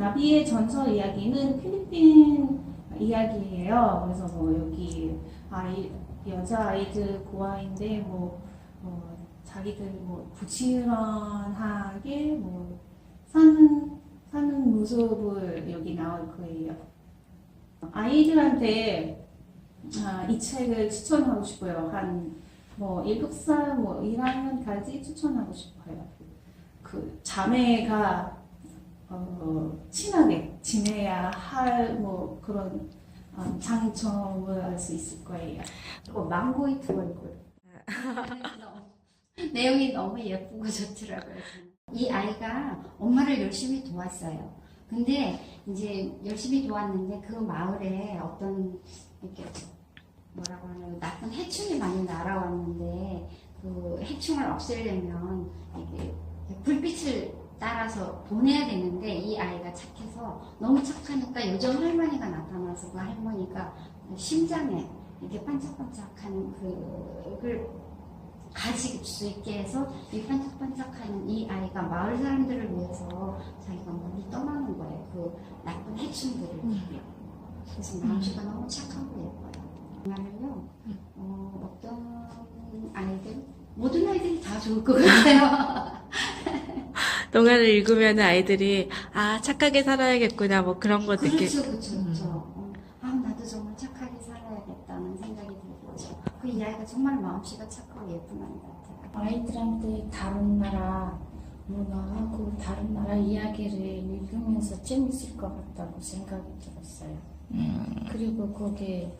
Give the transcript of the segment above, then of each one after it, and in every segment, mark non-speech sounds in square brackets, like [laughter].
오늘의 전설 이야기는 필리핀 이야기예요. 그래서 뭐 여기 아이 여자 아이들 고아인데 뭐, 뭐 자기들 뭐 부지런하게 뭐 사는 사는 모습을 여기 나올 거예요. 아이들한테 아, 이 책을 추천하고 싶어요. 한뭐 일곱 살, 뭐 1학년까지 추천하고 싶어요. 그 자매가 어, 친하게 지내야 할 뭐 그런 어, 장점을 알 수 있을 거예요. 그리고 망고이 두 얼굴. [laughs] 내용이 너무 예쁘고 좋더라고요. 이 아이가 엄마를 열심히 도왔어요. 근데 이제 열심히 도왔는데 그 마을에 어떤 이렇게 뭐라고 하나요? 나쁜 해충이 많이 날아왔는데 그 해충을 없애려면 이게 불빛을 따라서 보내야 되는데 이 아이가 착해서 너무 착하니까 요정 할머니가 나타나서 그 할머니가 심장에 이렇게 반짝반짝하는 그걸 가질 수 있게 해서 이 반짝반짝하는 이 아이가 마을 사람들을 위해서 자기가 멀리 떠나는 거예요. 그 나쁜 해충들을 그래서 마음씨가 너무 착하고 예뻐요. 정말요. 어, 어떤 아이들 모든 아이들이 다 좋을 것 같아요. [laughs] 동화를 읽으면 아이들이 아 착하게 살아야겠구나 뭐 그런 거 느끼 그렇죠, 그렇죠, 그렇죠. 어, 아 나도 정말 착하게 살아야겠다는 생각이 들죠. 그이 아이가 정말 마음씨가 착하고 예쁜 아이 같아요. 아이들한테 다른 나라 문화하고 다른 나라 이야기를 읽으면서 재밌을 것 같다고 생각이 들었어요. 그리고 거기에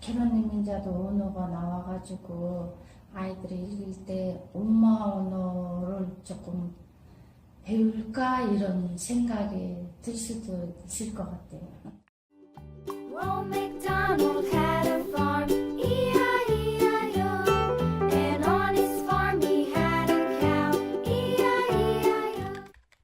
캐런 이민자도 언어가 나와가지고 아이들이 읽을 때 엄마 언어를 조금 배울까 이런 생각이 들 수도 있을 것 같아요.